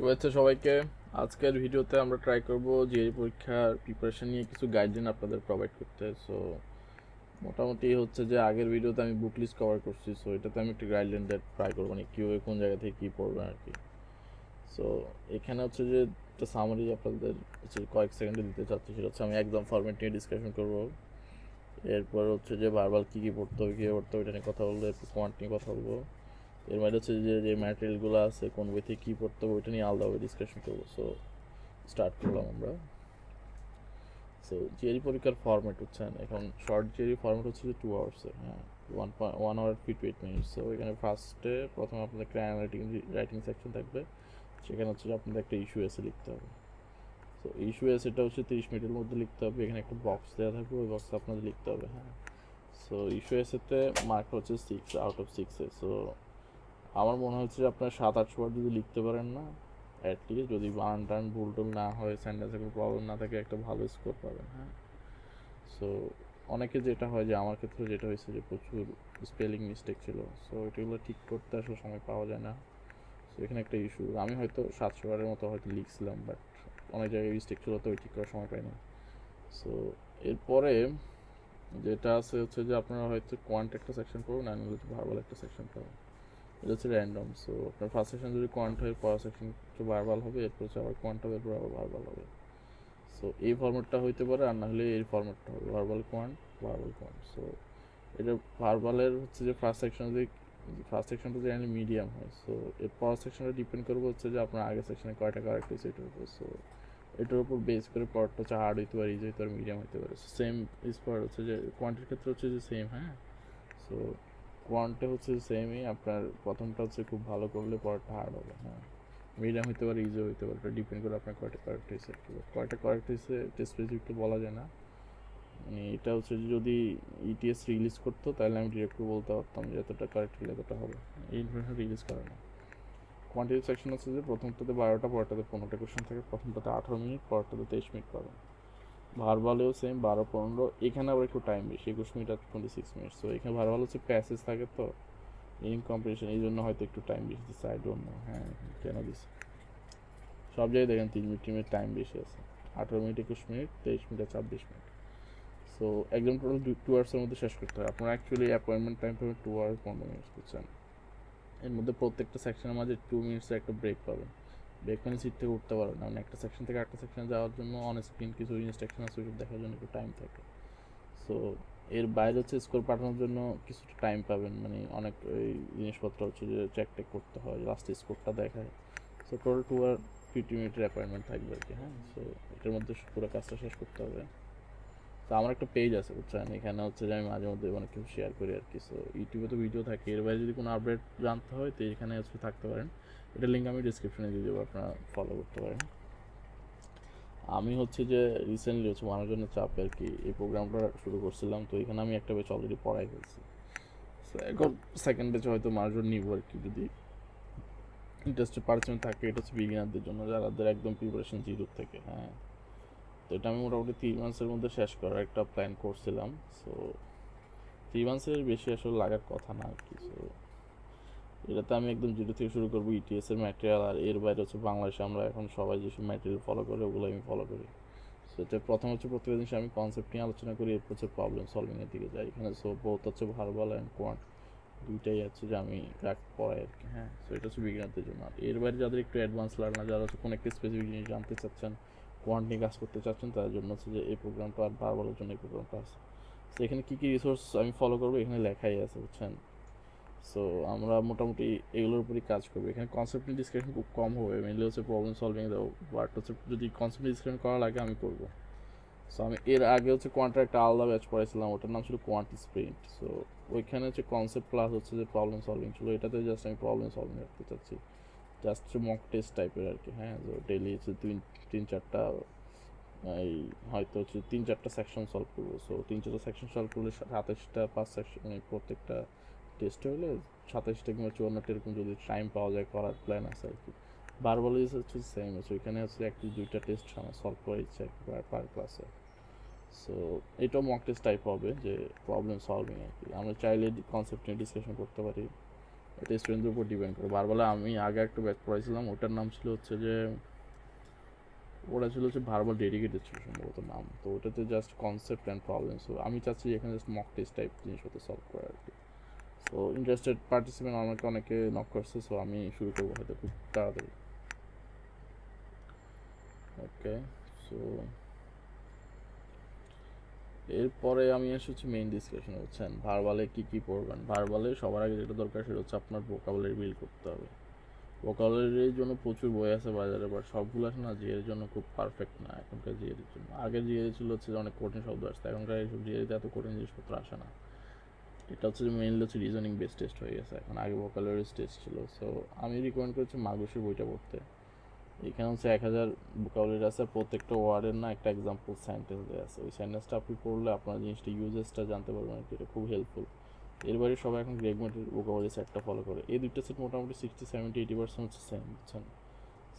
শুভেচ্ছা সবাইকে। আজকের ভিডিওতে আমরা ট্রাই করব যে পরীক্ষার প্রিপারেশন নিয়ে কিছু গাইডলাইন আপনাদের প্রোভাইড করতে। সো মোটামুটি হচ্ছে যে আগের ভিডিওতে আমি বুক লিস্ট কভার করছি সো এটাতে আমি একটু গাইডলাইন ট্রাই করব মানে কীভাবে কোন জায়গা থেকে কী পড়বেন আর কি। সো এখানে হচ্ছে যে একটা সামারি আপনাদের হচ্ছে কয়েক সেকেন্ডে দিতে চাচ্ছি, সেটা হচ্ছে আমি একদম ফরম্যাট নিয়ে ডিসকাশন করব। এরপর হচ্ছে যে বারবার কী কী পড়তে হবে কীভাবে পড়তে হবে, এটা নিয়ে কথা বলব এরপর কোয়ান্ট নিয়ে কথা বলব। এর মধ্যে হচ্ছে যে যে ম্যাটেরিয়ালগুলো আছে, কোন বই থেকে কী পড়তে হবে, ওইটা নিয়ে আলাদাভাবে ডিসকাশন করব। সো স্টার্ট করলাম আমরা। সো জিআরই পরীক্ষার ফর্ম্যাট হচ্ছে, এখন শর্ট জিআরই ফর্ম্যাট হচ্ছে যে টু আওয়ার্সের হ্যাঁ। One one hour fifty eight minutes so এখানে ফার্স্টে প্রথমে আপনাদের একটা অ্যানালিটিং রাইটিং সেকশন থাকবে। সেখানে হচ্ছে যে আপনাদের একটা ইস্যু এসে লিখতে হবে। সো ইস্যু এসেটা হচ্ছে তিরিশ মিনিটের মধ্যে লিখতে হবে। এখানে একটা বক্স দেওয়া থাকবে, ওই বক্সে আপনাদের লিখতে হবে হ্যাঁ। সো ইস্যু এসেতে মার্ক হচ্ছে সিক্স আউট অফ সিক্সে সো আমার মনে হচ্ছে যে আপনার সাত আটশো বার যদি লিখতে পারেন না অ্যাটলিস্ট যদি বানান টান, ভুল টুল না হয় সেন্টেন্সে কোনো প্রবলেম না থাকে, একটা ভালো স্কোর পাবেন হ্যাঁ? সো অনেকে যেটা হয় যে আমার ক্ষেত্রে যেটা হয়েছে যে প্রচুর স্পেলিং মিস্টেক ছিল সো এটাগুলো ঠিক করতে আসলে সময় পাওয়া যায় না। সো এখানে একটা ইস্যু আমি হয়তো সাতশো বারের মতো হয়তো লিখছিলাম বাট অনেক জায়গায় মিস্টেক ছিল, তো ওই ঠিক করার সময় পাইনি। সো এরপরে যেটা আছে হচ্ছে যে আপনারা হয়তো কোয়ান্ট একটা সেকশন পাবেন হচ্ছে ভার্বাল একটা সেকশন পাবেন এটা হচ্ছে র্যান্ডম সো আপনার ফার্স্ট সেকশন যদি কোয়ান্ট হয় পরের সেকশন একটু বারবাল হবে, এরপর হচ্ছে আবার কোয়ান্ট হবে এরপর আবার বারবাল হবে। সো এই ফর্মেটটা হইতে পারে আর না হলে এই ফর্মেটটা হবে verbal quant verbal quant so এটা ভার্বালের হচ্ছে যে ফার্স্ট সেকশন যদি ফার্স্ট সেকশনটা যদি মিডিয়াম হয় সো এর পরের সেকশনটা ডিপেন্ড করবে হচ্ছে যে আপনার আগের সেকশনে কয়টা কারেক্ট হয়েছে এটার উপর সো এটার উপর বেস করে পরটা হচ্ছে হার্ড হইতে পারে ইজি হইতে পারে মিডিয়াম হইতে পারে। সেম স্পট হচ্ছে যে কোয়ান্টির ক্ষেত্রে হচ্ছে যে সেম হ্যাঁ? সো কোয়ান্টে হচ্ছে সেমই আপনার প্রথমটা হচ্ছে খুব ভালো করলে পরেরটা হার্ড হবে হ্যাঁ। মিডিয়াম হইতে পারে ইজি হতে পারে ডিপেন্ড করে আপনার কয়টা কারেক্ট হয়েছে কয়টা কারেক্ট হয়েছে এটা স্পেসিফিকলি বলা যায় না। মানে এটা হচ্ছে যদি ইটিএস রিলিজ করতো, তাহলে আমি ডিরেক্ট বলতে পারতাম যে এতটা কারেক্ট হলে এতটা হবে। এই ইনফরমেশন রিলিজ করে না। কোয়ান্টিটি সেকশন হচ্ছে যে প্রথমটাতে বারোটা পরটাতে পনেরোটা কোশ্চেন থাকে, প্রথমটাতে আঠারো মিনিট পরেরটাতে তেইশ মিনিট পাবেন। ভারবালেও সেম বারো পনেরো এখানে আবার একটু টাইম বেশি, একুশ মিনিট আর টোয়েন্টি সিক্স মিনিট সো এখানে ভারবাল হচ্ছে প্যাসেজ থাকে তো ইন কম্পিটিশন এই জন্য হয়তো একটু টাইম বেশি দিচ্ছে আই ডোন্ট নো হ্যাঁ কেন দিচ্ছে? সব জায়গায় দেখেন, তিন মিনিট মিনিট টাইম বেশি আছে। আঠারো মিনিট, একুশ মিনিট, তেইশ মিনিট আর ছাব্বিশ মিনিট। সো একদম টোটাল টু আওয়ার্সের মধ্যে শেষ করতে হয়। আপনার অ্যাকচুয়ালি অ্যাপয়েন্টমেন্ট টাইম পাবেন টু আওয়ার্স পনেরো মিনিট বুঝছেন? এর মধ্যে প্রত্যেকটা সেকশনের মাঝে টু মিনিটসের একটা ব্রেক পাবেন। ব্রেক মানে সিট থেকে উঠতে পারবেন না। মানে একটা সেকশন থেকে একটা সেকশনে যাওয়ার জন্য অন স্ক্রিন কিছু ইনস্ট্রাকশন আছে, ওইসব দেখার জন্য একটু টাইম থাকে। সো এর বাইরে হচ্ছে স্কোর পাঠানোর জন্য কিছুটা টাইম পাবেন। মানে অনেক জিনিসপত্র হচ্ছে যে চেক টেক করতে হয় লাস্টে স্কোরটা দেখায়। সো টোটাল টু আর ফিফটি মিনিটের অ্যাপয়েন্টমেন্ট থাকবে আর কি হ্যাঁ? সো এটার মধ্যে পুরো কাজটা শেষ করতে হবে। তো আমার একটা পেজ আছে, বুঝছেন? এখানে হচ্ছে যে আমি মাঝে মধ্যে অনেক কিছু শেয়ার করি আর কি। সো ইউটিউবে তো ভিডিও থাকে। এর বাইরে যদি কোনো আপডেট জানতে হয়, তো এখানে হচ্ছে থাকতে পারেন। এটা লিঙ্ক আমি ডিসক্রিপশনে দিয়ে দেবো, আপনারা ফলো করতে পারেন। আমি হচ্ছে যে রিসেন্টলি হচ্ছে মানুষজনের চাপে আর কি, এই প্রোগ্রামটা শুরু করছিলাম, তো এখানে আমি একটা বেচ অলরেডি পড়াই ফেলছি। সো এখন সেকেন্ড বেচে হয়তো মানুষজন নিব আর কি যদি ইন্টারেস্টেড পার্সেন্ট থাকে, এটা হচ্ছে বিগিনারদের জন্য যাদের একদম প্রিপারেশন জিরো থেকে হ্যাঁ। তো এটা আমি মোটামুটি থ্রি মান্থসের মধ্যে শেষ করার একটা প্ল্যান করছিলাম সো থ্রি মান্থসের বেশি আসলে লাগার কথা না আর কি সো এটাতে আমি একদম জিরো থেকে শুরু করব ইটিএস এর ম্যাটেরিয়াল আর এর বাইরে হচ্ছে বাংলাদেশে আমরা এখন সবাই যেসব ম্যাটেরিয়াল ফলো করে ওগুলো আমি ফলো করি। সো এটা প্রথম হচ্ছে প্রত্যেক জিনিস আমি কনসেপ্ট নিয়ে আলোচনা করি এরপর হচ্ছে প্রবলেম সলভিংয়ের দিকে যাই। এখানে সো বোথ হচ্ছে ভার্বাল অ্যান্ড কোয়ান্ট দুইটাই আছে যে আমি ক্র্যাক পড়াই আর কি। হ্যাঁ। সো এটা হচ্ছে বিজ্ঞানদের জন্য। আর এর বাইরে যাদের একটু অ্যাডভান্স লার্নার যারা হচ্ছে কোনো একটা স্পেসিফিক জিনিস জানতে চাচ্ছেন কোয়ান্ট নিয়ে কাজ করতে চাচ্ছেন তাদের জন্য হচ্ছে যে এই প্রোগ্রামটা আর ভার্বালের জন্য এই প্রোগ্রামটা আছে। তো এখানে কী কী রিসোর্স আমি ফলো করব এখানে লেখাই আছে বুঝছেন? সো আমরা মোটামুটি এগুলোর উপরই কাজ করব। এখানে কনসেপ্ট ডিসকাশন খুব কম হবে। মেনলি হচ্ছে প্রবলেম সলভিং দেবো বাট হচ্ছে, যদি কনসেপ্ট ডিসকাশন করা লাগে, আমি করব। সো আমি এর আগে হচ্ছে কোয়ান্টার একটা আলাদা ব্যাচ পড়াইছিলাম, ওটার নাম ছিল কোয়ান্টি স্প্রিন্ট সো ওইখানে হচ্ছে কনসেপ্ট প্লাস হচ্ছে যে প্রবলেম সলভিং ছিল, এটাতে জাস্ট আমি প্রবলেম সলভিং রাখতে চাচ্ছি। জাস্ট মক টেস্ট টাইপের আর কি হ্যাঁ? ডেলি হচ্ছে তিন তিন চারটা, এই হয়তো হচ্ছে তিন চারটা সেকশন সলভ করব। সো তিন চারটা সেকশন সলভ করলে সাতাশটা পাঁচ সেকশন প্রত্যেকটা টেস্ট হলে সাতাশটা কিংবা চুয়ান্নটা এরকম যদি টাইম পাওয়া যায় করার প্ল্যান আছে আর কি। বারবার হচ্ছে সেম আছে ওইখানে হচ্ছে একটি দুইটা টেস্ট আমার সলভ করার ইচ্ছা পার ক্লাসে সো এটাও মক টেস্ট টাইপ হবে যে প্রবলেম সলভিং আর কি। আমরা চাইলে কনসেপ্ট নিয়ে ডিসকাশন করতে পারি। এটা স্টুডেন্টদের উপর ডিপেন্ড করে। বারবেলা আমি আগে একটা ব্যাচ পড়াইছিলাম, ওটার নাম ছিল হচ্ছে যে, ওটা ছিল হচ্ছে ভার্বাল ডেডিকেটেড ছিল সম্ভবত নাম। তো ওটাতে just concept and problem so আমি চাচ্ছি এখানে জাস্ট মক টেস্ট টাইপ জিনিস হতে সলভ করা আর কি। সো ইন্টারেস্টেড পার্টিসিপেন্ট আমাকে অনেকে নক করছে সো আমি শুরু করব হয়তো খুব তাড়াতাড়ি। ওকে সো এরপরে আমি হচ্ছে মেইন ডিসকাশন হচ্ছেন ভার্বালে কি কি পড়বেন? ভার্বালে সবার আগে যেটা দরকার সেটা হচ্ছে আপনার ভোকাবুলারি বিল্ড করতে হবে। ভোকাবুলারির জন্য প্রচুর বই আছে বাজারে বাট সবগুলো আছে না জিএর জন্য খুব পারফেক্ট না, এখনকার জিএর জন্য। আগে জিএর ছিল হচ্ছে অনেক কঠিন শব্দ আসতো, এখনকার এইসব জিএতে এত কঠিন জিনিসপত্র আসে না। এটা হচ্ছে যে মেইনলি হচ্ছে রিজনিং বেস টেস্ট হয়ে গেছে। এখন আগে ভোকাবুলারি টেস্ট ছিল। সো আমি রিকমেন্ড করছি মাগুসের বইটা পড়তে। এখানে হচ্ছে এক হাজার ভোকাবুলারি আছে, প্রত্যেকটা ওয়ার্ডের না একটা এক্সাম্পল সেন্টেন্স দেওয়া আছে। ওই সেন্টেন্সটা আপনি পড়লে আপনার জিনিসটা ইউজেসটা জানতে পারবেন এটা খুব হেল্পফুল এর বাইরে সবাই এখন গ্রেগমেন্টের ভোকাবুলারি সেটটা ফলো করে। এই দুইটা সেট মোটামুটি সিক্সটি সেভেন্টি এইটি পার্সেন্ট হচ্ছে সেম বুঝছেন?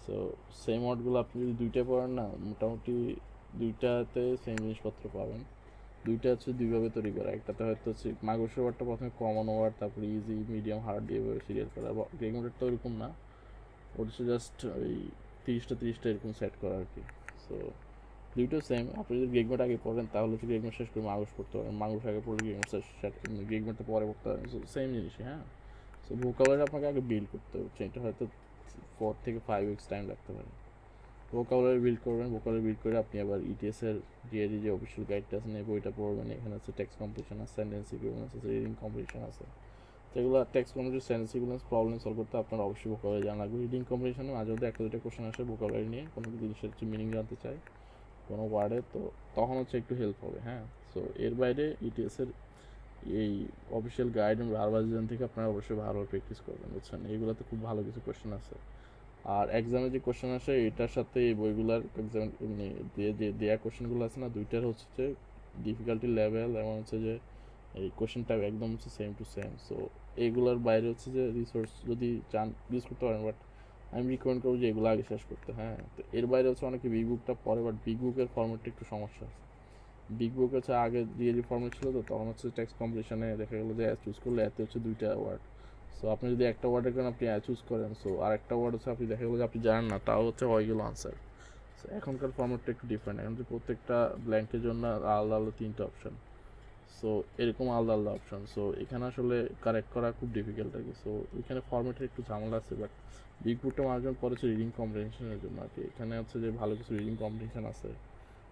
সো সেম ওয়ার্ডগুলো আপনি যদি দুইটা পড়েন না, মোটামুটি দুইটাতে সেম জিনিসপত্র পাবেন। দুইটা হচ্ছে দুইভাবে তৈরি করা। একটাতে হয়তো হচ্ছে মাগসের ওয়ার্ডটা প্রথমে কমন ওয়ার্ড তারপরে ইজি মিডিয়াম হার্ড দিয়ে সিরিয়াল করা। গ্রেগমেন্টের তো ওরকম না। ওটা হচ্ছে জাস্ট ওই তিরিশটা তিরিশটা এরকম সেট করা আর কি। সো দুইটাও সেম আপনি যদি গ্রেগমেন্ট আগে পড়েন, তাহলে হচ্ছে গ্রেগমেন্ট শেষ করে মাগুস পড়তে পারেন। মাগুস আগে পড়লে গ্রেগমেন্ট শেষ গ্রেগমেন্টটা পরে পড়তে পারেন। সেম জিনিসই হ্যাঁ। সো ভোকাবুলারি আপনাকে আগে বিল্ড করতে হচ্ছে এটা হয়তো ফোর থেকে ফাইভ উইক্স টাইম লাগতে পারে। ভোকাবুলারি বিল্ড করবেন ভোকাবুলারি বিল্ড করে আপনি আবার ইটিএস এর জিএডি যে অফিসিয়াল গাইডটা আছে নেই বইটা পড়বেন। এখানে আছে টেক্সট কম্পিটিশন আছে সেন্টেন্স ইকুইভ্যালেন্স আছে রিডিং কম্পিটিশন আছে। যেগুলো text completion sentence equivalence problem solve করতে আপনার অবশ্যই ভোকাবুলারি জানা লাগবে। রিডিং কম্পিটিশনে মাঝে মধ্যে একটা দুটো কোশ্চেন আসে ভোকাবুলারি নিয়ে, কোনো জিনিসের হচ্ছে মিনিং জানতে চাই কোনো ওয়ার্ডে তো তখন হচ্ছে একটু হেল্প হবে হ্যাঁ? সো এর বাইরে ইটিএস এর এই অফিসিয়াল গাইড এবং আরবাজিজন থেকে আপনারা অবশ্যই ভালো প্র্যাকটিস করবেন, বুঝছেন? এইগুলোতে খুব ভালো কিছু কোশ্চেন আছে। আর এক্সামে যে কোশ্চেন আসে, এটার সাথে এই বইগুলার এক্সাম দিয়ে যে দেওয়া কোশ্চেনগুলো আছে না, দুইটার হচ্ছে যে ডিফিকাল্টি লেভেল এবং হচ্ছে যে এই কোশ্চেন টাইপ একদম হচ্ছে সেম টু সেম সো এইগুলোর বাইরে হচ্ছে যে রিসোর্স যদি চান ইউজ করতে পারেন বাট আমি রিকমেন্ড করব যে এগুলো আগে শেষ করতে হ্যাঁ। তো এর বাইরে হচ্ছে অনেকে বিগ বুকটা পড়ে বাট বিগ বুকের ফর্মেটটা একটু সমস্যা আছে। বিগ বুক হচ্ছে আগে যে ফর্মেট ছিল, তো তখন হচ্ছে টেক্সট কম্পিটিশনে দেখা গেলো যে চুজ করলে এতে হচ্ছে দুইটা ওয়ার্ড সো আপনি যদি একটা ওয়ার্ডের কারণে আপনি চুজ করেন সো আর একটা ওয়ার্ড হচ্ছে আপনি দেখা গেলো যে আপনি জানেন না, তাও হচ্ছে হয়ে গেলো আনসার সো এখনকার ফর্মেটটা একটু ডিফারেন্ট এখন যে প্রত্যেকটা ব্ল্যাঙ্কের জন্য আলাদা আলাদা তিনটা অপশন সো এরকম আলাদা আলাদা অপশন সো এখানে আসলে কারেক্ট করা খুব ডিফিকাল্ট আর কি. সো এখানে ফর্মেটের একটু ঝামেলা আছে বাট বিগ বুকটা মার্জন পরে হচ্ছে রিডিং কম্পিটিশনের জন্য আর কি। এখানে হচ্ছে যে ভালো কিছু রিডিং কম্পিটিশন আছে।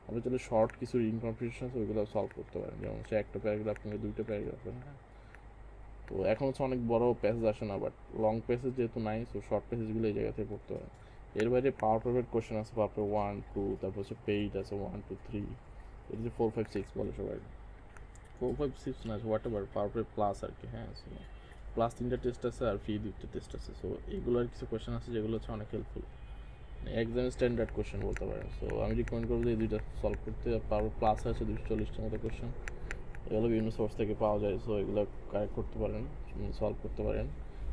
আপনি তাহলে শর্ট কিছু রিডিং কম্পিটিশন আছে, ওইগুলো সলভ করতে পারেন। যেমন হচ্ছে একটা প্যারাগ্রাফ কিংবা দুইটা প্যারাগ্রাফ হ্যাঁ? তো এখন হচ্ছে অনেক বড় প্যাসেজ আসে না বাট লং প্যাসেজ যেহেতু নাই সো শর্ট প্যাসেজগুলো এই জায়গা থেকে পড়তে হয়। এর বাইরে পাওয়ার প্রফেট কোশ্চেন আছে পাওয়ার ওয়ান টু তারপর হচ্ছে পেইড আছে ওয়ান টু থ্রি এটা যে ফোর ফাইভ সিক্স বলে সবাই। ফোর ফাইভ সিক্স না whatever power prep plus আর কি হ্যাঁ প্লাস তিনটা টেস্ট আছে আর ফি দুইটা টেস্ট আছে। সো এগুলো আর কিছু কোশ্চেন আছে যেগুলো হচ্ছে অনেক হেল্পফুল এক্সাম স্ট্যান্ডার্ড কোশ্চেন বলতে পারেন। সো আমি রিকমেন্ড করব যে এই দুইটা সলভ করতে। পারব প্লাস আছে দুশো চল্লিশটার মতো কোশ্চেন এগুলো বিভিন্ন সোর্স থেকে পাওয়া যায় সো এগুলো কারেক্ট করতে পারেন সলভ করতে পারেন।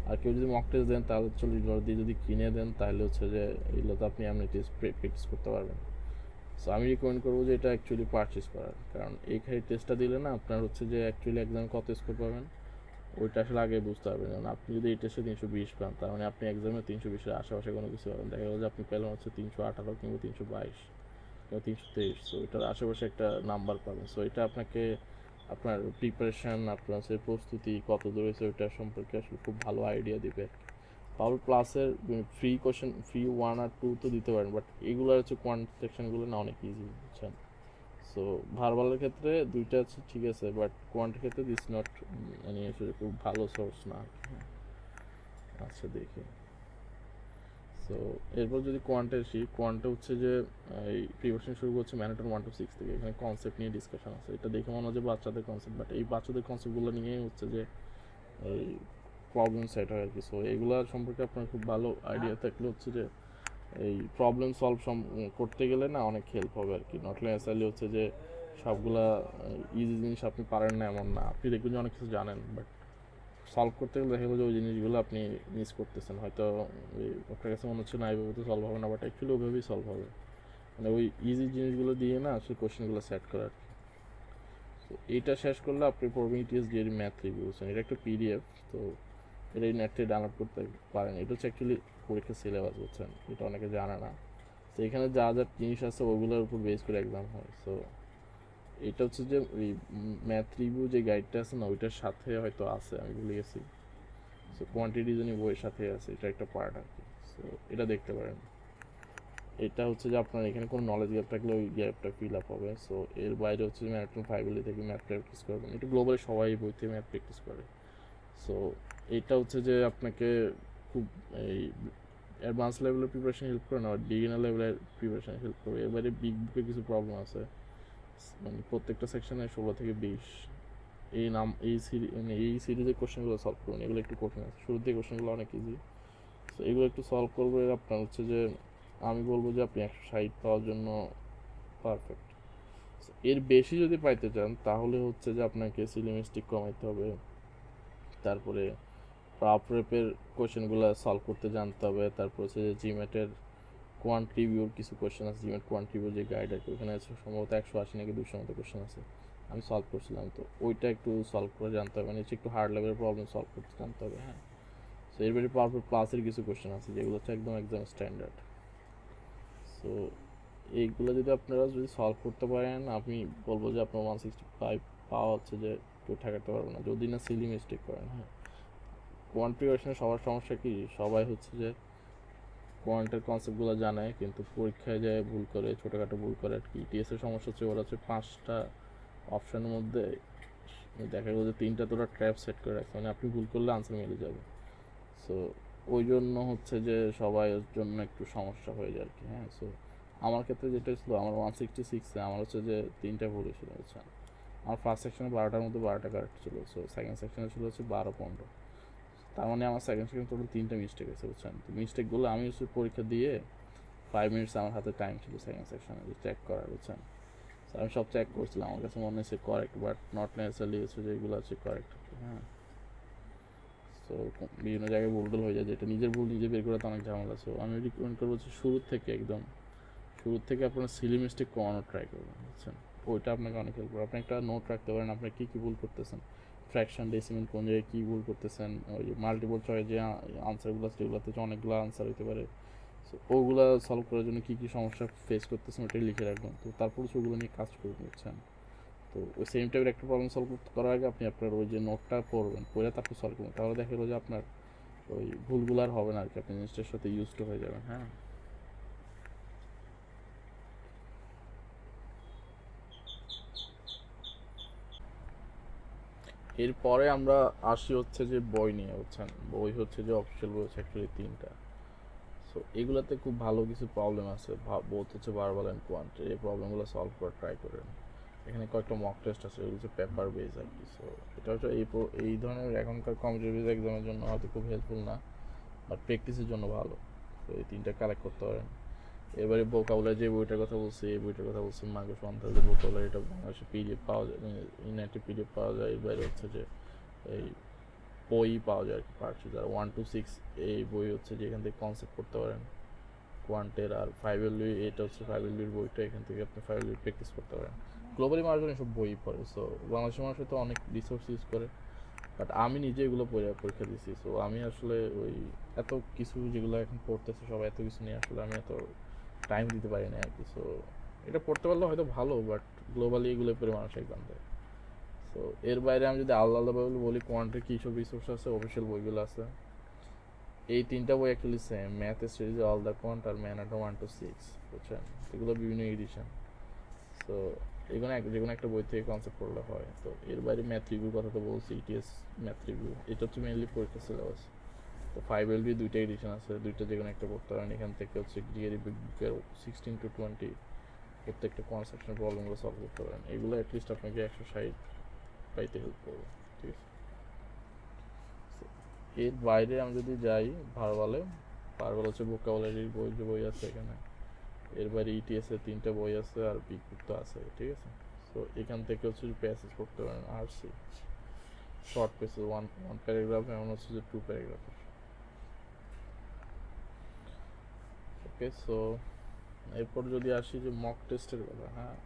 আর কেউ যদি মক টেস্ট দেন, তাহলে চল্লিশ ডলার দিয়ে যদি কিনে দেন, তাহলে হচ্ছে যে এগুলো তো আপনি এমনি টেস্ট প্র্যাকটিস করতে পারবেন। সো আমি রিকমেন্ড করব যে এটা অ্যাকচুয়ালি পারচেস করার, কারণ এইখানে টেস্টটা দিলে না আপনার হচ্ছে যে অ্যাকচুয়ালি এক্সামে কত স্কোর পাবেন, ওইটা আসলে আগে বুঝতে পারবেন। যেমন আপনি যদি এই টেস্টে তিনশো বিশ পান, তার মানে আপনি এক্সামে তিনশো বিশের আশেপাশে কোনো কিছু পাবেন। দেখা গেল যে আপনি পেলেন হচ্ছে তিনশো আঠারো কিংবা তিনশো বাইশ কিংবা তিনশো তেইশ সো এটার আশেপাশে একটা নাম্বার পাবেন। সো এটা আপনাকে আপনার প্রিপারেশান আপনার হচ্ছে প্রস্তুতি, কত দূর হয়েছে ওইটা সম্পর্কে আসলে খুব ভালো আইডিয়া দিবে। পাওয়ার প্লাসের ফ্রি কোশ্চেন ফ্রি ওয়ান আর টু তো দিতে পারেন বাট এগুলো হচ্ছে কোয়ান্ট সেকশনগুলো না অনেক ইজি বুঝছেন? সো ভারবালের ক্ষেত্রে দুইটা আছে ঠিক আছে বাট কোয়ান্টের ক্ষেত্রে দিস নট মানে খুব ভালো সোর্স না। আচ্ছা দেখি। সো এরপর যদি কোয়ান্টে আসি কোয়ান্টে হচ্ছে যে এই প্রিপারেশন শুরু করছে ম্যানেটন ওয়ান টু সিক্স থেকে। এখানে কনসেপ্ট নিয়ে ডিসকাশন আছে। এটা দেখে মনে হয় যে বাচ্চাদের কনসেপ্ট বাট এই বাচ্চাদের কনসেপ্টগুলো নিয়েই হচ্ছে যে এই প্রবলেম সেট হয় আর কি সো এগুলা সম্পর্কে আপনার খুব ভালো আইডিয়া থাকলে হচ্ছে যে এই প্রবলেম সলভ করতে গেলে না অনেক হেল্প হবে আর কি নট নেসারলি হচ্ছে যে সবগুলা ইজি জিনিস আপনি পারেন না এমন না। আপনি দেখবেন যে অনেক কিছু জানেন বাট সলভ করতে গেলে দেখা গেলো যে ওই জিনিসগুলো আপনি মিস করতেছেন। হয়তো আপনার কাছে মনে হচ্ছে না, এইভাবে তো সলভ হবে না বাট অ্যাকচুয়ালি ওইভাবেই সলভ হবে। মানে ওই ইজি জিনিসগুলো দিয়ে না আসলে কোশ্চেনগুলো সেট করার তো এইটা শেষ করলে আপনি পড়বেন ইটিএস ডিএর ম্যাথ রিভিউশন এটা একটা পিডিএফ তো এটা নেট থেকে ডাউনলোড করতে পারেন। এটা হচ্ছে অ্যাকচুয়ালি পরীক্ষার সিলেবাস বুঝছেন? এটা অনেকে জানে না। তো এখানে যা যা জিনিস আছে ওগুলোর উপর বেস করে এক্সাম হয়। সো এটা হচ্ছে যে ওই ম্যাথ রিভিউ যে গাইডটা আছে না, ওইটার সাথে হয়তো আছে, আমি ভুলে গেছি। সো কোয়ান্টিটি জন্য বইয়ের সাথে আছে, এটা একটা পার্ট আর কি। সো এটা দেখতে পারেন। এটা হচ্ছে যে আপনার এখানে কোনো নলেজ গ্যাপ থাকলে ওই গ্যাপটা ফিল আপ হবে। সো এর বাইরে হচ্ছে যে ম্যাথ ফাইভলি থেকে ম্যাথ প্র্যাকটিস করবেন। এটা গ্লোবালি সবাই বই থেকে ম্যাথ প্র্যাকটিস করে। সো এটা হচ্ছে যে আপনাকে খুব এই অ্যাডভান্স লেভেলের প্রিপারেশন হেল্প করে না, বা বিগিনার লেভেলের প্রিপারেশন হেল্প করবে এবারে বিগ বুকে কিছু প্রবলেম আছে। মানে প্রত্যেকটা সেকশনে ষোলো থেকে বিশ। এই নাম, এই সিরি মানে এই সিরিজের কোশ্চেনগুলো সলভ করুন, এগুলো একটু কঠিন আছে। শুরুর দিকে কোশ্চেনগুলো অনেক ইজি তো এগুলো একটু সলভ করবে আপনার হচ্ছে যে, আমি বলব যে আপনি একশো ষাট পাওয়ার জন্য পারফেক্ট এর বেশি যদি পাইতে চান, তাহলে হচ্ছে যে আপনাকে সিলিমিস্টিক কমাইতে হবে। তারপরে প্রাপ রেপের কোয়েশ্চেনগুলো সলভ করতে জানতে হবে। তারপর হচ্ছে যে জিমেটের কোয়ান্ট রিভিউর কিছু কোয়েশ্চেন আছে জিমেট কোয়ান্ট রিভিউ যে গাইড আর কি, ওখানে আছে সম্ভবত একশো আশি নাকি দুশো মতো কোয়েশ্চেন আছে। আমি সলভ করছিলাম তো। ওইটা একটু সলভ করে জানতে হবে মানে একটু হার্ড লেভেলের প্রবলেম সলভ করতে জানতে হবে হ্যাঁ। সো এর বাইরে পাওয়ার প্লাসের কিছু কোয়েশ্চেন আছে, যেগুলো হচ্ছে একদম একদম স্ট্যান্ডার্ড সো এইগুলো যদি আপনারা যদি সলভ করতে পারেন, আমি বলব যে আপনার ওয়ান সিক্সটি ফাইভ পাওয়া হচ্ছে যে কেউ ঠেকাতে পারবে না, যদি না সিলি মিস্টেক করেন হ্যাঁ। প্রিপারেশনে সবার সমস্যা কি? সবাই হচ্ছে যে কোয়ান্টের কনসেপ্টগুলো জানে, কিন্তু পরীক্ষায় যায় ভুল করে, ছোটোখাটো ভুল করে, আর কি। ইটিএস এর সমস্যা হচ্ছে ওরা হচ্ছে পাঁচটা অপশানের মধ্যে দেখা গেলো যে তিনটা তোরা ট্র্যাপ সেট করে রাখছে। মানে আপনি ভুল করলে আনসার মিলে যাবে। সো ওই জন্য হচ্ছে যে সবাই ওর জন্য একটু সমস্যা হয়ে যায় আর কি হ্যাঁ। সো আমার ক্ষেত্রে যেটা ছিল, আমার ওয়ান সিক্সটি সিক্সে আমার হচ্ছে যে তিনটা ভুল হয়েছিল, বুঝছেন? আমার ফার্স্ট সেকশনে বারোটার মধ্যে বারোটা কারেক্ট ছিল। সো সেকেন্ড সেকশনে ছিল হচ্ছে বারো, পনেরো। তার মানে আমার সেকেন্ড সেকশন টোটাল তিনটা মিস্টেক আছে বুঝছেন? তো মিস্টেকগুলো আমি হচ্ছে পরীক্ষা দিয়ে ফাইভ মিনিটস আমার হাতে টাইম ছিল সেকেন্ড সেকশনে চেক করার, বুঝছেন? আমি সব চেক করছিলাম, আমার কাছে মনে হচ্ছে কারেক্ট বাট নট নেসেসারি হচ্ছে যে এগুলো আছে কারেক্ট হ্যাঁ। সো বিভিন্ন জায়গায় ভুল টুল হয়ে যায়, যেটা নিজের ভুল নিজে বের করা তো অনেক ঝামেলা। সো আমি রিকমেন্ড করব হচ্ছে শুরুর থেকে একদম, শুরুর থেকে আপনার সিলি মিস্টেক কমানোর ট্রাই করবেন, বুঝছেন? ওইটা আপনাকে অনেক হেল্প করবে। আপনি একটা নোট রাখতে পারেন, আপনি কী কী ভুল করতেছেন। ফ্র্যাকশন ডেসিমেন্ট কোন জায়গায় কী ভুল করতেছেন, ওই মাল্টিপল চয়েস যে আনসারগুলো আছে যেগুলোতে অনেকগুলো আনসার হতে পারে। সো ওগুলো সলভ করার জন্য কী কী সমস্যা ফেস করতেছেন ওটাই লিখে রাখবেন। তো তারপর ওগুলো নিয়ে কাজ করে নিচ্ছেন। তো ওই সেম টাইপের একটা প্রবলেম সলভ করার আগে আপনি আপনার ওই যে নোটটা পড়বেন, পড়ে তারপর সলভ করবেন। তাহলে দেখা গেলো যে আপনার ওই ভুলগুলো আর হবে না আর কি, আপনি জিনিসটার সাথে ইউজ টু হয়ে যাবেন হ্যাঁ? এরপরে আমরা আসি হচ্ছে যে বই নিয়ে, বুঝছেন? বই হচ্ছে যে অফিসিয়াল বই হচ্ছে অ্যাকচুয়ালি তিনটা। সো এগুলোতে খুব ভালো কিছু প্রবলেম আছে বোধ হচ্ছে বারবার অ্যান্ড কোয়ান্ট এই প্রবলেমগুলো সলভ করার ট্রাই করেন। এখানে কয়েকটা মক টেস্ট আছে এগুলো হচ্ছে পেপার বেস আর কি। সো এটা হচ্ছে এই এই ধরনের এখনকার কম্পিটিটিভ এক্সামের জন্য হয়তো খুব হেল্পফুল না বাট প্র্যাকটিসের জন্য ভালো। তো এই তিনটা কালেক্ট করতে পারেন। এবারে বোকাবুলার যে বইটার কথা বলছি, এই বইটার কথা বলছি মার্গ সন্তানদের বোকাবুলার এটা বাংলাদেশে পিডিএফ পাওয়া যায় ইউনাইটেড পিডিএফ পাওয়া যায়, এর বাইরে হচ্ছে যে এই বই পাওয়া যায় আর কি পার্টস আর ওয়ান টু সিক্স এই বই হচ্ছে যে এখান থেকে কনসেপ্ট করতে পারেন। কোয়ান্টের আর ফাইভ এলুই এটা হচ্ছে ফাইভ এল এলুইর বইটা, এখান থেকে আপনি ফাইভ এলুই প্র্যাকটিস করতে পারেন। গ্লোবালি মার্জন এসব বই পড়ে সো বাংলাদেশের মানুষ তো অনেক রিসোর্স ইউজ করে বাট আমি নিজে এগুলো পরীক্ষা দিয়েছি সো আমি আসলে ওই এত কিছু যেগুলো এখন পড়তেছে, সবাই এত কিছু নিয়ে আসলে আমি এত টাইম দিতে পারি না আর কি। সো এটা পড়তে পারলে হয়তো ভালো বাট গ্লোবালি এগুলো পড়ে মানুষ এক্সাম দেয়। সো এর বাইরে আমি যদি আলাদা আলাদাভাবে বলি কোয়ান্টের কী সব রিসোর্স আছে অফিসিয়াল বইগুলো আছে। এই তিনটা বই অ্যাকচুয়ালি সেম ম্যাথ সিরিজে অল দ্য কোয়ান্ট আর ম্যানাটা ওয়ান টু সিক্স বুঝছেন? এগুলো বিভিন্ন এডিশন সো এগুলো যে কোনো একটা বই থেকে কনসেপ্ট করলে হয়। তো এর বাইরে ম্যাথ রিভিউর কথা তো বলছি ইটিএস ম্যাথ রিভিউ এটা হচ্ছে মেনলি পরীক্ষা সিলেবাস তো ফাইভ এল বি দুইটা এডিশন আছে, দুইটা যে কোনো একটা করতে পারেন। এখান থেকে হচ্ছে ডিআরি বুকের সিক্সটিন টু টোয়েন্টি প্রত্যেকটা কনসেপশনের প্রবলেমগুলো সলভ করতে পারেন। এগুলো অ্যাটলিস্ট আপনাকে একশো ষাট পাইতে হেল্প করবে, ঠিক আছে? এর বাইরে আমি যদি যাই ভারবালে ভারবাল হচ্ছে বোকাবলারির বই, যে বই আছে এখানে। এর বাইরে ইটিএস এর তিনটা বই আছে আর বিগ বুক তো আছে, ঠিক আছে? সো এখান থেকে হচ্ছে প্যাসেজ পড়তে পারেন R C short passage one one paragraph এমন হচ্ছে যে টু প্যারাগ্রাফ ওকে সো এরপর যদি আসি যে মক টেস্টের কথা হ্যাঁ?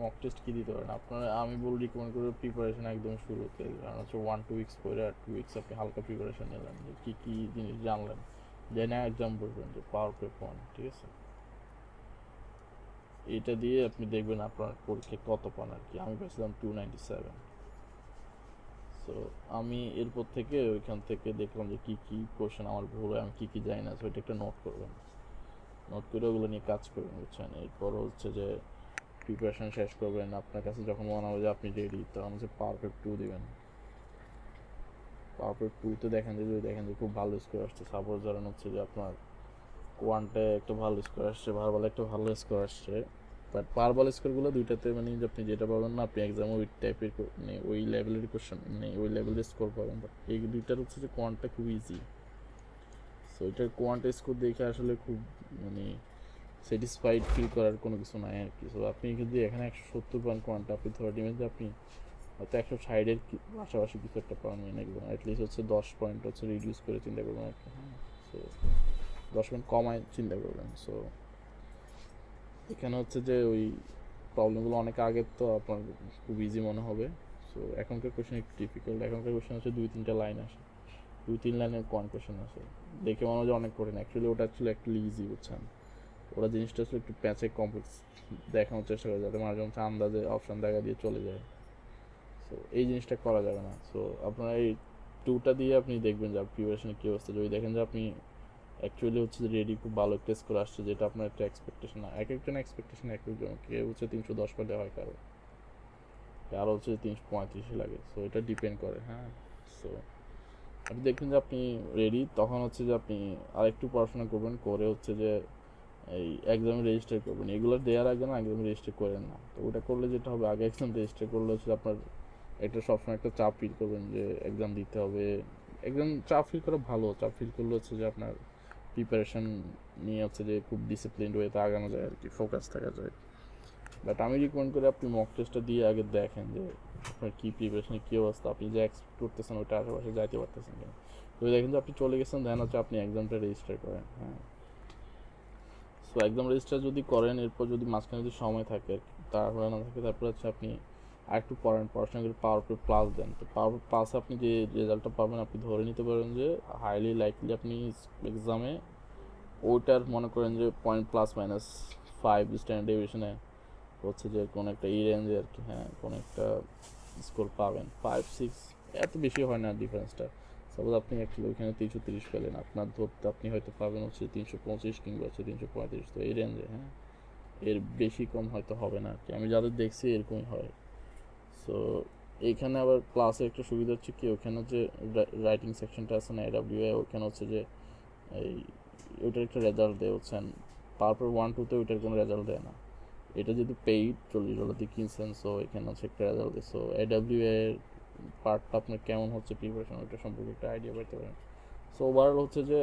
মক টেস্ট কি দিতে পারেন? আপনারা, আমি বল রিকমেন্ড করব প্রিপারেশন একদম শুরুতে, কারণ হচ্ছে ওয়ান টু উইকস পরে টু উইকস আপনি হালকা প্রিপারেশন নিলেন যে কী কী জিনিস জানলেন। জেনে এক্সাম বলবেন যে পাওয়ার পেপ ওয়ান ঠিক আছে? এটা দিয়ে আপনি দেখবেন আপনার পরীক্ষায় কত পান আর কি। আমি পেয়েছিলাম টু নাইনটি সেভেন সো আমি এরপর থেকে ওইখান থেকে দেখলাম যে কী কী কোশ্চেন আমার ভুল হয়, আমি কী কী জানি না। So ওইটা একটা নোট করবেন নোট করে ওগুলো নিয়ে কাজ করবেন বুঝছেন? এরপর হচ্ছে যে প্রিপারেশন শেষ করবেন। আপনার কাছে যখন মনে হবে যে আপনি রেডি তখন হচ্ছে পারফেক্ট টু দিবেন। পারফেক্ট টুতে দেখেন যে যদি দেখেন যে খুব ভালো স্কোর আসছে। সাপোজ ধরেন হচ্ছে যে আপনার কোয়ান্টে একটা ভালো স্কোর আসছে, ভালো ভালো একটা ভালো স্কোর আসছে। বাট পারবাল স্কোরগুলো দুইটাতে মানে আপনি যেটা পাবেন না, আপনি এক্সামে ওই টাইপের মানে ওই লেভেলের কোশ্চেন মানে ওই লেভেলের স্কোর পাবেন। বাট এই দুইটার হচ্ছে যে কোয়ান্টটা খুব ইজি সো এটার কোয়ান্ট স্কোর দেখে আসলে খুব মানে স্যাটিসফাইড ফিল করার কোনো কিছু নাই আর কি। সো আপনি যদি এখানে একশো সত্তর পান কোয়ান্ট আপনি নেবেন যে আপনি হয়তো একশো ষাটের পাশাপাশি কিছু একটা পাবেন একদম অ্যাটলিস্ট হচ্ছে দশ পয়েন্ট হচ্ছে রিডিউস করে চিন্তা করবেন একটা হ্যাঁ সো দশ পয়েন্ট কমায় চিন্তা করবেন। সো এখানে হচ্ছে যে ওই প্রবলেমগুলো অনেক আগের তো আপনার খুব ইজি মনে হবে। সো এখনকার কোয়েশন একটু ডিফিকাল্ট এখনকার কোয়েশন হচ্ছে দুই, তিনটা লাইন আসে। দুই, তিন লাইনের কোয়ান কোয়েশন আসে? দেখে মনে হয় অনেক কঠিন। অ্যাকচুয়ালি ওটা অ্যাকচুয়ালি অ্যাকচুয়ালি ইজি বুঝছেন? ওরা জিনিসটা আসলে একটু প্যাঁচে কমপ্লেক্স দেখানোর চেষ্টা করে, যাতে মাঝে মাঝে আন্দাজে অপশান দেখা দিয়ে চলে যায়। সো এই জিনিসটা করা যাবে না। সো আপনারা এই টুটা দিয়ে আপনি দেখবেন যে প্রিপারেশনের কী অবস্থা। যদি দেখেন যে আপনি অ্যাকচুয়ালি হচ্ছে যে রেডি খুব ভালো টেস্ট করে আসছে, যেটা আপনার একটা এক্সপেকটেশন এক একজন এক্সপেকটেশন এক একজন কে হচ্ছে তিনশো দশ পেলে হয় কারও। কারও হচ্ছে তিনশো পঁয়ত্রিশে লাগে। সো এটা ডিপেন্ড করে হ্যাঁ? সো আপনি দেখবেন যে আপনি রেডি তখন হচ্ছে যে আপনি আরেকটু পড়াশোনা করবেন, করে হচ্ছে যে এই এক্সামে রেজিস্টার করবেন। এগুলো দেওয়ার আগে না এক্সামে রেজিস্টার করেন না। তো ওটা করলে যেটা হবে, আগে এক্সাম রেজিস্টার করলে হচ্ছে আপনার একটা সবসময় একটা চাপ ফিল করবেন যে এক্সাম দিতে হবে। এক্সাম চাপ ফিল করা ভালো। চাপ ফিল করলে হচ্ছে যে আপনার প্রিপারেশন নিয়ে হচ্ছে যে খুব ডিসিপ্লিনড ওয়েতে আগানো যায় আর কি ফোকাস থাকা যায়। বাট আমি রিকমেন্ড করি আপনি মক টেস্টটা দিয়ে আগে দেখেন যে আপনার কী প্রিপারেশনের কী অবস্থা, আপনি যে এক্সপেক্ট করতেছেন ওইটা আশেপাশে যাইতে পারতেছেন কিনা। তো দেখেন যে আপনি চলে গেছেন দেন হচ্ছে আপনি এক্সামটা রেজিস্টার করেন হ্যাঁ। সো এক্সাম রেজিস্টার যদি করেন, এরপর যদি মাঝখানে যদি সময় থাকে তারপরে না থাকে, তারপর হচ্ছে আপনি আর একটু পড়েন, পড়াশোনা করে পাওয়ার পর প্লাস দেন। তো পাওয়ার প্লাস আপনি যে রেজাল্টটা পাবেন, আপনি ধরে নিতে পারেন যে হাইলি লাইকলি আপনি এক্সামে ওইটার মনে করেন যে point plus minus five standard ডিভিশনে হচ্ছে যে কোনো একটা এই রেঞ্জে আর কি হ্যাঁ কোনো একটা স্কোর পাবেন। ফাইভ সিক্স এত বেশি হয় না ডিফারেন্সটা সাপোজ আপনি অ্যাকচুয়ালি ওইখানে তিনশো তিরিশ পেলেন, আপনার ধরতে আপনি হয়তো পাবেন হচ্ছে তিনশো পঁচিশ কিংবা হচ্ছে তিনশো পঁয়ত্রিশ। তো এই রেঞ্জে হ্যাঁ এর বেশি কম হয়তো হবে না আর কি। আমি যাদের দেখছি এরকমই হয়। সো এইখানে আবার ক্লাসে একটা সুবিধা হচ্ছে কি, ওখানে যে রাইটিং সেকশনটা আছে না এডাব্লিউ ওখানে হচ্ছে যে এই ওইটার একটা রেজাল্ট দেয় হচ্ছেন তারপর ওয়ান টুতে ওইটার কোনো রেজাল্ট দেয় না। এটা যেহেতু পেইড চল্লিশ ডলার দিয়ে কিনছেন সো এখানে হচ্ছে একটা রেজাল্ট সো এডাব্লিউ এর পার্টটা আপনার কেমন হচ্ছে প্রিপারেশন ওইটা সম্পর্কে একটা আইডিয়া পাইতে পারেন। সো ওভারঅল হচ্ছে যে,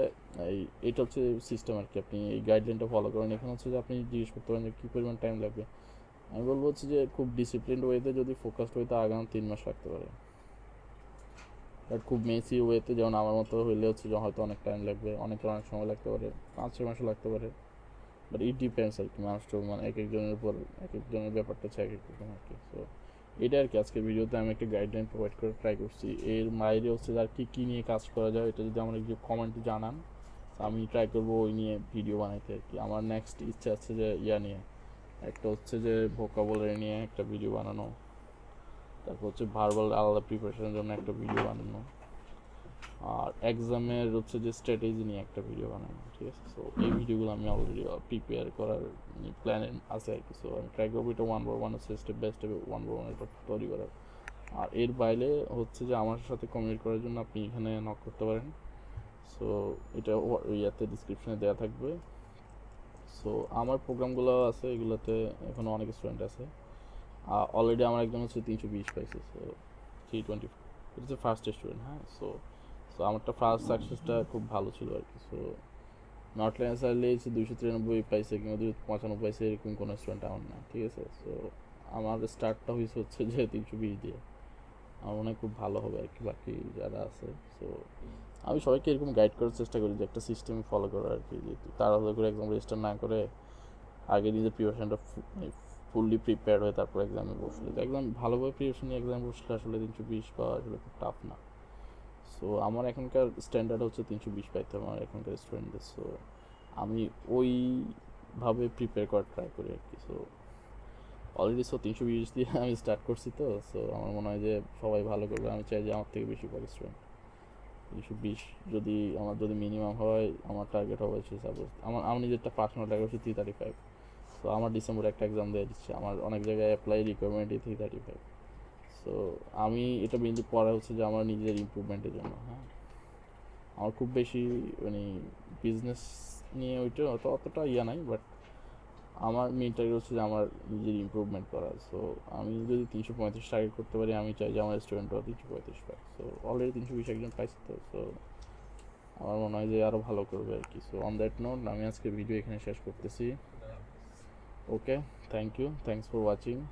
এই, এটা হচ্ছে সিস্টেম আর কি। আপনি এই গাইডলাইনটা ফলো করেন। এখানে হচ্ছে যে আপনি জিজ্ঞেস করতে পারেন যে কী পরিমাণ টাইম লাগবে। আমি বলব হচ্ছে যে খুব ডিসিপ্লিনড ওয়েতে যদি ফোকাসড ওয়েতে আগাম তিন মাস লাগতে পারে। বাট খুব মেসি ওয়েতে যেমন আমার মতো হইলে হচ্ছে যে হয়তো অনেক টাইম লাগবে অনেকের অনেক সময় লাগতে পারে, পাঁচ ছয় মাসও লাগতে পারে। বাট ইট ডিপেন্ডস আর কি, মানুষ মানে এক একজনের উপর, এক একজনের ব্যাপারটা হচ্ছে এক এক রকম আর কি। সো এটা আর কি আজকের ভিডিওতে আমি একটা গাইডলাইন প্রোভাইড করে ট্রাই করছি। এর বাইরে হচ্ছে আর কি, কী নিয়ে কাজ করা যায়, এটা যদি আমার একটু কমেন্টে জানান আমি ট্রাই করব ওই নিয়ে ভিডিও বানাইতে আর কি। আমার নেক্সট ইচ্ছা আছে যে ইয়া নিয়ে, একটা হচ্ছে যে ভোকাবলারি নিয়ে একটা ভিডিও বানানো। তারপর হচ্ছে ভার্বাল আলাদা প্রিপারেশনের জন্য একটা ভিডিও বানানো। আর এক্সামের হচ্ছে যে স্ট্র্যাটেজি নিয়ে একটা ভিডিও বানানো, ঠিক আছে? সো এই ভিডিওগুলো আমি অলরেডি প্রিপেয়ার করার প্ল্যান আছে আর কি। সো আমি ট্রাই করব, এটা ওয়ান বাই ওয়ান হচ্ছে step by step one by ওয়ানের তৈরি করার। আর এর বাইরে হচ্ছে যে আমার সাথে কমিউনিকেট করার জন্য আপনি এখানে নক করতে পারেন। সো এটা ইয়াতে ডিসক্রিপশনে দেওয়া থাকবে। সো আমার প্রোগ্রামগুলো আছে, এগুলোতে এখনও অনেক স্টুডেন্ট আছে। অলরেডি আমার একজন হচ্ছে তিনশো বিশ পাইছে সো থ্রি টোয়েন্টি এটা হচ্ছে ফার্স্ট স্টুডেন্ট হ্যাঁ? সো সো আমারটা ফার্স্ট সাকসেসটা খুব ভালো ছিল আর কি সো নট ল্যান্সারলে হচ্ছে দুশো তিরানব্বই পাইছে কিংবা দুশো পঁচানব্বই পাইছে এরকম কোনো স্টুডেন্ট আমার না ঠিক আছে? সো আমার স্টার্টটা হয়েছে হচ্ছে যে তিনশো বিশ দিয়ে। আমার মনে হয় খুব ভালো হবে আর কি, বাকি যারা আছে সো আমি সবাইকে এরকম গাইড করার চেষ্টা করি যে একটা সিস্টেম ফলো করার আর কি, যে তাড়াহুড়ো করে একদম রেজিস্টার না করে আগে নিজের প্রিপারেশনটা ফুললি প্রিপেয়ার হয়ে তারপর এক্সামে বসলে। তো একদম ভালোভাবে প্রিপারেশন নিয়ে এক্সামে বসলে আসলে তিনশো বিশ পাওয়া আসলে খুব টাফ না। সো আমার এখনকার স্ট্যান্ডার্ড হচ্ছে তিনশো বিশ পাইতে আমার এখনকার স্টুডেন্টদের সো আমি ওইভাবে প্রিপেয়ার করার ট্রাই করি আর কি। সো অলরেডি সো তিনশো বিশ দিয়ে আমি স্টার্ট করছি তো। সো আমার মনে হয় যে সবাই ভালো করবে। আমি চাই যে আমার থেকে বেশি পারে স্টুডেন্ট তিনশো বিশ যদি আমার, যদি মিনিমাম হয়, আমার টার্গেট হবে সাপোজ আমার আমার নিজেরটা পার্সোনাল টার্গেট হচ্ছে থ্রি থার্টি ফাইভ সো আমার ডিসেম্বরে একটা এক্সাম দেওয়া দিচ্ছে। আমার অনেক জায়গায় apply requirement three thirty five so আমি এটা মেনলি পড়া হচ্ছে যে আমার নিজের ইমপ্রুভমেন্টের জন্য হ্যাঁ। আমার খুব বেশি মানে বিজনেস নিয়ে ওইটা অত, অতটা ইয়া নাই বাট আমার মেন টার্গেট হচ্ছে যে আমার নিজের ইমপ্রুভমেন্ট করা। সো আমি যদি তিনশো পঁয়ত্রিশ টার্গেট করতে পারি, আমি চাই যে আমার স্টুডেন্টরাও তিনশো পঁয়ত্রিশ পায় সো অলরেডি তিনশো বিশ একজন পাইছে তো। সো আমার মনে হয় যে আরও ভালো করবে আর কি। সো অন দ্যাট নোট আমি আজকে ভিডিও এখানে শেষ করতেছি। okay thank you. Thanks for watching.